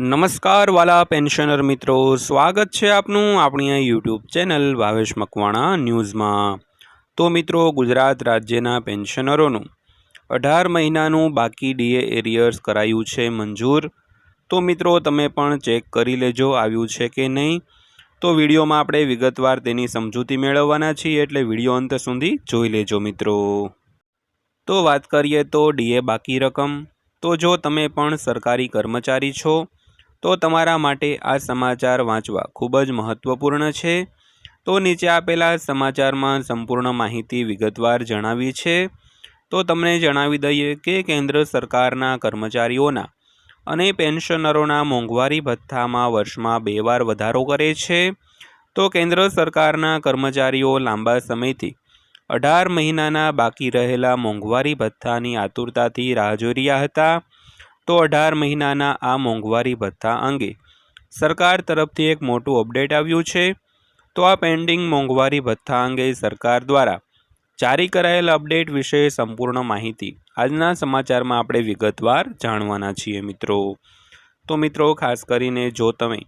નમસ્કાર વાલા પેન્શનર મિત્રો. સ્વાગત છે આપનું આપણી આ યુટ્યુબ ચેનલ ભાવેશ મકવાણા ન્યૂઝમાં. તો મિત્રો, ગુજરાત રાજ્યના પેન્શનરોનું અઢાર મહિનાનું બાકી ડીએ એરિયર્સ કરાયું છે મંજૂર. તો મિત્રો, તમે પણ ચેક કરી લેજો આવ્યું છે કે નહીં. તો વિડીયોમાં આપણે વિગતવાર તેની સમજૂતી મેળવવાના છીએ એટલે વીડિયો અંત સુધી જોઈ લેજો મિત્રો. તો વાત કરીએ તો ડીએ બાકી રકમ. તો જો તમે પણ સરકારી કર્મચારી છો તો તમારા માટે આ સમાચાર વાંચવા ખૂબ જ મહત્ત્વપૂર્ણ છે. તો નીચે આપેલા સમાચારમાં સંપૂર્ણ માહિતી વિગતવાર જણાવી છે. તો તમને જણાવી દઈએ કે કેન્દ્ર સરકારના કર્મચારીઓના અને પેન્શનરોના મોંઘવારી ભથ્થામાં વર્ષમાં બે વાર વધારો કરે છે. તો કેન્દ્ર સરકારના કર્મચારીઓ લાંબા સમયથી અઢાર મહિનાના બાકી રહેલા મોંઘવારી ભથ્થાની આતુરતાથી રાહ જોઈ રહ્યા હતા. તો અઢાર મહિનાના આ મોંઘવારી ભથ્થા અંગે સરકાર તરફથી એક મોટું અપડેટ આવ્યું છે. તો આ પેન્ડિંગ મોંઘવારી ભથ્થા અંગે સરકાર દ્વારા જારી કરાયેલ અપડેટ વિશે સંપૂર્ણ માહિતી આજના સમાચારમાં આપણે વિગતવાર જાણવાના છીએ મિત્રો. તો મિત્રો, ખાસ કરીને જો તમે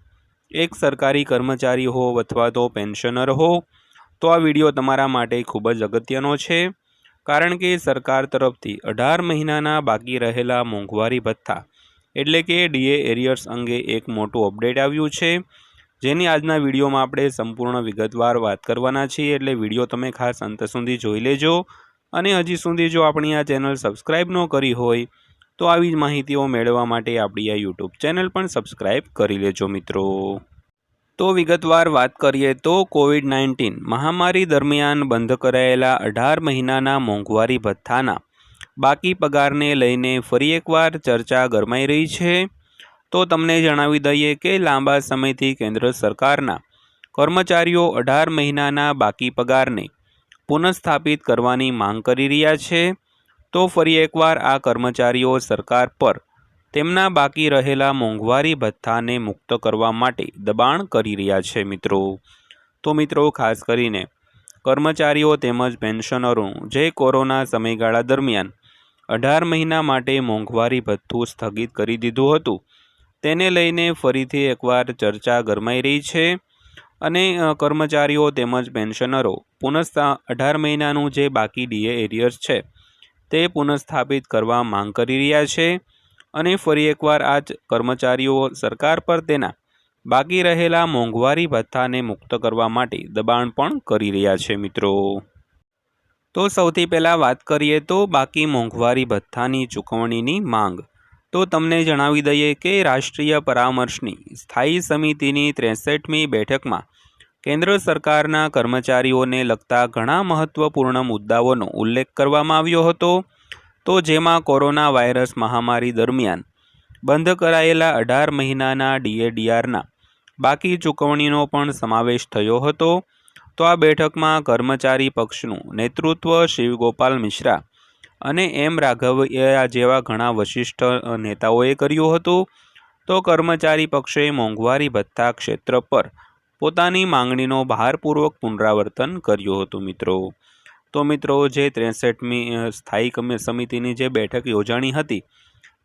એક સરકારી કર્મચારી હો અથવા તો પેન્શનર હો, તો આ વીડિયો તમારા માટે ખૂબ જ અગત્યનો છે. કારણ કે સરકાર તરફથી અઢાર મહિનાના બાકી રહેલા મોંઘવારી ભથ્થા એટલે કે ડીએ એરિયર્સ અંગે એક મોટું અપડેટ આવ્યું છે. જેની આજના વિડીયોમાં આપણે સંપૂર્ણ વિગતવાર વાત કરવાના છીએ, એટલે વીડિયો તમે ખાસ અંત સુધી જોઈ લેજો. અને હજી સુધી જો આપણી આ ચેનલ સબસ્ક્રાઈબ ન કરી હોય, તો આવી જ માહિતીઓ મેળવવા માટે આપણી આ યુટ્યુબ ચેનલ પણ સબસ્ક્રાઈબ કરી લેજો મિત્રો. તો વિગતવાર વાત કરીએ તો કોવિડ નાઇન્ટીન મહામારી દરમિયાન બંધ કરાયેલા અઢાર મહિનાના મોંઘવારી ભથ્થાના બાકી પગારને લઈને ફરી એકવાર ચર્ચા ગરમાઈ રહી છે. તો તમને જણાવી દઈએ કે લાંબા સમયથી કેન્દ્ર સરકારના કર્મચારીઓ અઢાર મહિનાના બાકી પગારને પુનઃસ્થાપિત કરવાની માંગ કરી રહ્યા છે. તો ફરી એકવાર આ કર્મચારીઓ સરકાર પર તેમના બાકી રહેલા મોંઘવારી ભથ્થાને મુક્ત કરવા માટે દબાણ કરી રહ્યા છે મિત્રો. તો મિત્રો, ખાસ કરીને કર્મચારીઓ તેમજ પેન્શનરો, જે કોરોના સમયગાળા દરમિયાન અઢાર મહિના માટે મોંઘવારી ભથ્થું સ્થગિત કરી દીધું હતું, તેને લઈને ફરીથી એકવાર ચર્ચા ગરમાઈ રહી છે અને કર્મચારીઓ તેમજ પેન્શનરો પુનઃ અઢાર મહિનાનું જે બાકી ડીએ એરિયર્સ છે, તે પુનઃસ્થાપિત કરવા માંગ કરી રહ્યા છે. અને ફરી એકવાર આ કર્મચારીઓ સરકાર પર તેના બાકી રહેલા મોંઘવારી ભથ્થાને મુક્ત કરવા માટે દબાણ પણ કરી રહ્યા છે, મિત્રો. તો સૌથી પહેલાં વાત કરીએ તો બાકી મોંઘવારી ભથ્થાની ચૂકવણીની માંગ. તો તમને જણાવી દઈએ કે રાષ્ટ્રીય પરામર્શની સ્થાયી સમિતિની ત્રેસઠમી બેઠકમાં કેન્દ્ર સરકારના કર્મચારીઓને લગતા ઘણા મહત્વપૂર્ણ મુદ્દાઓનો ઉલ્લેખ કરવામાં આવ્યો હતો. તો જેમાં કોરોના વાયરસ મહામારી દરમિયાન બંધ કરાયેલા અઢાર મહિનાના ડીએડીઆરના બાકી ચૂકવણીનો પણ સમાવેશ થયો હતો. તો આ બેઠકમાં કર્મચારી પક્ષનું નેતૃત્વ શિવગોપાલ મિશ્રા અને એમ રાઘવૈયા જેવા ઘણા વશિષ્ઠ નેતાઓએ કર્યું હતું. તો કર્મચારી પક્ષે મોંઘવારી ભથ્થા ક્ષેત્ર પર પોતાની માંગણીનો ભારપૂર્વક પુનરાવર્તન કર્યું હતું મિત્રો. તો મિત્રો જે ત્રેસઠમી સ્થાયી સમિતિની જે બેઠક યોજાણી હતી,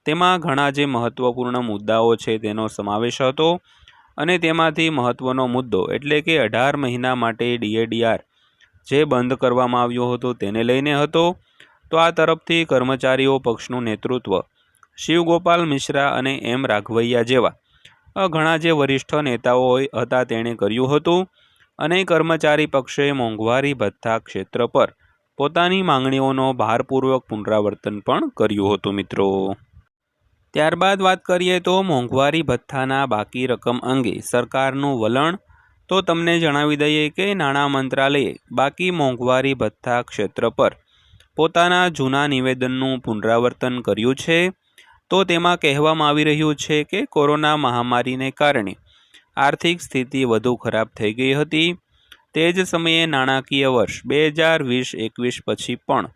તેમાં ઘણા જે મહત્ત્વપૂર્ણ મુદ્દાઓ છે તેનો સમાવેશ હતો અને તેમાંથી મહત્ત્વનો મુદ્દો એટલે કે અઢાર મહિના માટે ડીએડીઆર જે બંધ કરવામાં આવ્યો હતો તેને લઈને હતો. તો આ તરફથી કર્મચારીઓ પક્ષનું નેતૃત્વ શિવગોપાલ મિશ્રા અને એમ રાઘવૈયા જેવા ઘણા જે વરિષ્ઠ નેતાઓ હતા તેણે કર્યું હતું. અને કર્મચારી પક્ષે મોંઘવારી ભથ્થા ક્ષેત્ર પર પોતાની માંગણીઓનો ભારપૂર્વક પુનરાવર્તન પણ કર્યું હતું, મિત્રો. ત્યારબાદ વાત કરીએ તો મોંઘવારી ભથ્થાના બાકી રકમ અંગે સરકારનું વલણ. તો તમને જણાવી દઈએ કે નાણાં મંત્રાલયે બાકી મોંઘવારી ભથ્થા ક્ષેત્ર પર પોતાના જૂના નિવેદનનું પુનરાવર્તન કર્યું છે. તો તેમાં કહેવામાં આવી રહ્યું છે કે કોરોના મહામારીને કારણે આર્થિક સ્થિતિ વધુ ખરાબ થઈ ગઈ હતી. તે જ સમયે નાણાકીય વર્ષ બે હજાર વીસ એકવીસ પછી પણ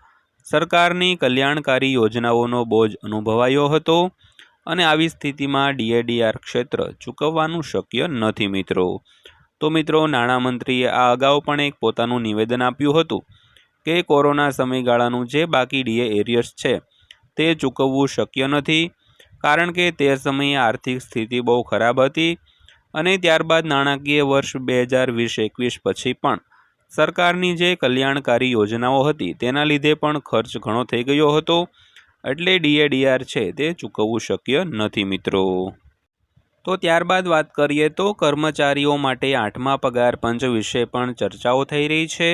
સરકારની કલ્યાણકારી યોજનાઓનો બોજ અનુભવાયો હતો અને આવી સ્થિતિમાં ડીએડીઆર ક્ષેત્ર ચૂકવવાનું શક્ય નથી મિત્રો. તો મિત્રો, નાણામંત્રીએ આ અગાઉ પણ એક પોતાનું નિવેદન આપ્યું હતું કે કોરોના સમયગાળાનું જે બાકી ડીએ એરિયર્સ છે તે ચૂકવવું શક્ય નથી, કારણ કે તે સમયે આર્થિક સ્થિતિ બહુ ખરાબ હતી અને ત્યારબાદ નાણાકીય વર્ષ બે હજાર વીસ એકવીસ પછી પણ. સરકારની જે કલ્યાણકારી યોજનાઓ હતી, તેના લીધે પણ ખર્ચ ઘણો થઈ ગયો હતો. એટલે ડીએડીઆર છે તે ચૂકવવું શક્ય નથી મિત્રો. તો ત્યારબાદ વાત કરીએ તો કર્મચારીઓ માટે આઠમા પગાર પંચ વિશે પણ ચર્ચાઓ થઈ રહી છે.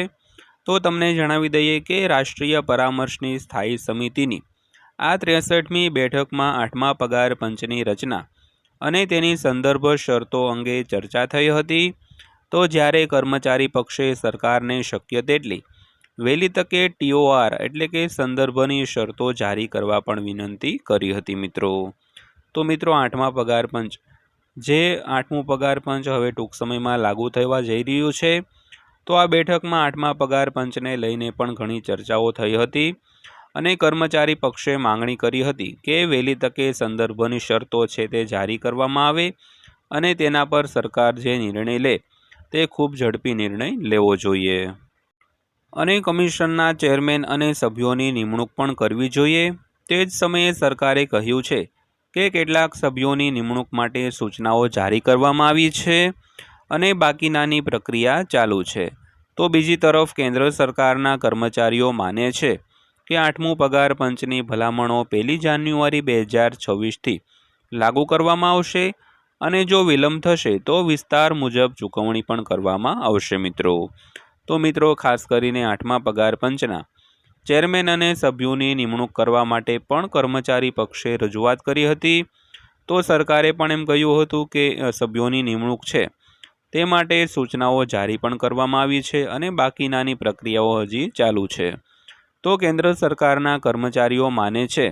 તો તમને જણાવી દઈએ કે રાષ્ટ્રીય પરામર્શની સ્થાયી સમિતિની આ ત્રેસઠમી બેઠકમાં આઠમા પગાર પંચની રચના અને તેની સંદર્ભ શરતો અંગે ચર્ચા થઈ હતી. તો જ્યારે કર્મચારી પક્ષે સરકારને શક્ય તેટલી વહેલી તકે ટીઓઆર એટલે કે સંદર્ભની શરતો જારી કરવા પણ વિનંતી કરી હતી મિત્રો. તો મિત્રો આઠમા પગાર પંચ. જે આઠમું પગાર પંચ હવે ટૂંક સમયમાં લાગુ થવા જઈ રહ્યું છે. તો આ બેઠકમાં આઠમા પગાર પંચને લઈને પણ ઘણી ચર્ચાઓ થઈ હતી. અને કર્મચારી પક્ષે માંગણી કરી હતી કે વહેલી તકે સંદર્ભની શરતો છે તે જારી કરવામાં આવે અને તેના પર સરકાર જે નિર્ણય લે તે ખૂબ ઝડપી નિર્ણય લેવો જોઈએ. અને કમિશનના ચેરમેન અને સભ્યોની નિમણૂક પણ કરવી જોઈએ. તે જ સમયે સરકારે કહ્યું છે કે કેટલાક સભ્યોની નિમણૂક માટે સૂચનાઓ જારી કરવામાં આવી છે અને બાકીનાની પ્રક્રિયા ચાલુ છે. તો બીજી તરફ કેન્દ્ર સરકારના કર્મચારીઓ માને છે કે આઠમું પગાર પંચની ભલામણો પહેલી જાન્યુઆરી બે હજાર છવ્વીસથી લાગુ કરવામાં આવશે અને જો વિલંબ થશે તો વિસ્તાર મુજબ ચૂકવણી પણ કરવામાં આવશે મિત્રો. તો મિત્રો, ખાસ કરીને આઠમા પગાર પંચના ચેરમેન અને સભ્યોની નિમણૂક કરવા માટે પણ કર્મચારી પક્ષે રજૂઆત કરી હતી. તો સરકારે પણ એમ કહ્યું હતું કે સભ્યોની નિમણૂક છે તે માટે સૂચનાઓ જારી પણ કરવામાં આવી છે અને બાકીનાની પ્રક્રિયાઓ હજી ચાલુ છે. તો કેન્દ્ર સરકારના કર્મચારીઓ માને છે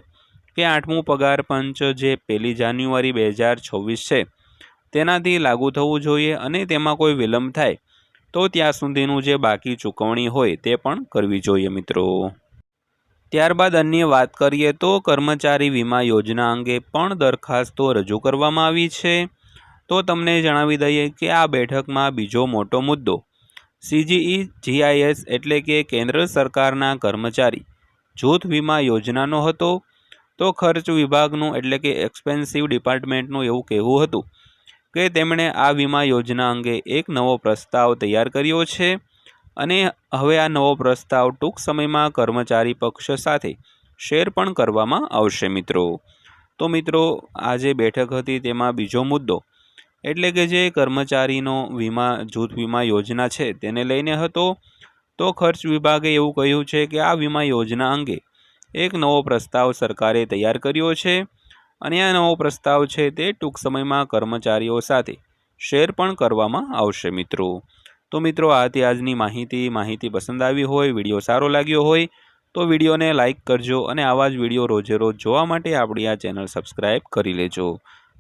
કે આઠમું પગાર પંચ જે પહેલી જાન્યુઆરી બે હજાર છવ્વીસ છે, તેનાથી લાગુ થવું જોઈએ અને તેમાં કોઈ વિલંબ થાય તો ત્યાં સુધીનું જે બાકી ચૂકવણી હોય તે પણ કરવી જોઈએ મિત્રો. ત્યારબાદ અન્ય વાત કરીએ તો કર્મચારી વીમા યોજના અંગે પણ દરખાસ્તો રજૂ કરવામાં આવી છે. તો તમને જણાવી દઈએ કે આ બેઠકમાં બીજો મોટો મુદ્દો સીજીઈ, જીઆઈએસ એટલે કે કેન્દ્ર સરકારના કર્મચારી. જૂથ વીમા યોજનાનો હતો, તો ખર્ચ વિભાગનું એટલે કે એક્સપેન્સિવ ડિપાર્ટમેન્ટનું એવું કહેવું હતું કે તેમણે આ વીમા યોજના અંગે એક નવો પ્રસ્તાવ તૈયાર કર્યો છે અને હવે આ નવો પ્રસ્તાવ ટૂંક સમયમાં કર્મચારી પક્ષ સાથે શેર પણ કરવામાં આવશે મિત્રો. તો મિત્રો આ જે બેઠક હતી તેમાં બીજો મુદ્દો. એટલે કે જે કર્મચારીનો વીમા, જૂથ વીમા યોજના છે તેને લઈને હતો, તો ખર્ચ વિભાગે એવું કહ્યું છે કે આ વીમા યોજના અંગે એક નવો પ્રસ્તાવ સરકારે તૈયાર કર્યો છે અને આ નવો પ્રસ્તાવ છે તે ટૂંક સમયમાં કર્મચારીઓ સાથે શેર પણ કરવામાં આવશે મિત્રો. તો મિત્રો, આ હતી આજની માહિતી. માહિતી પસંદ આવી હોય, વીડિયો સારો લાગ્યો હોય, તો વિડીયોને લાઇક કરજો અને આવા જ વીડિયો રોજે રોજ જોવા માટે આપણી આ ચેનલ સબસ્ક્રાઈબ કરી લેજો.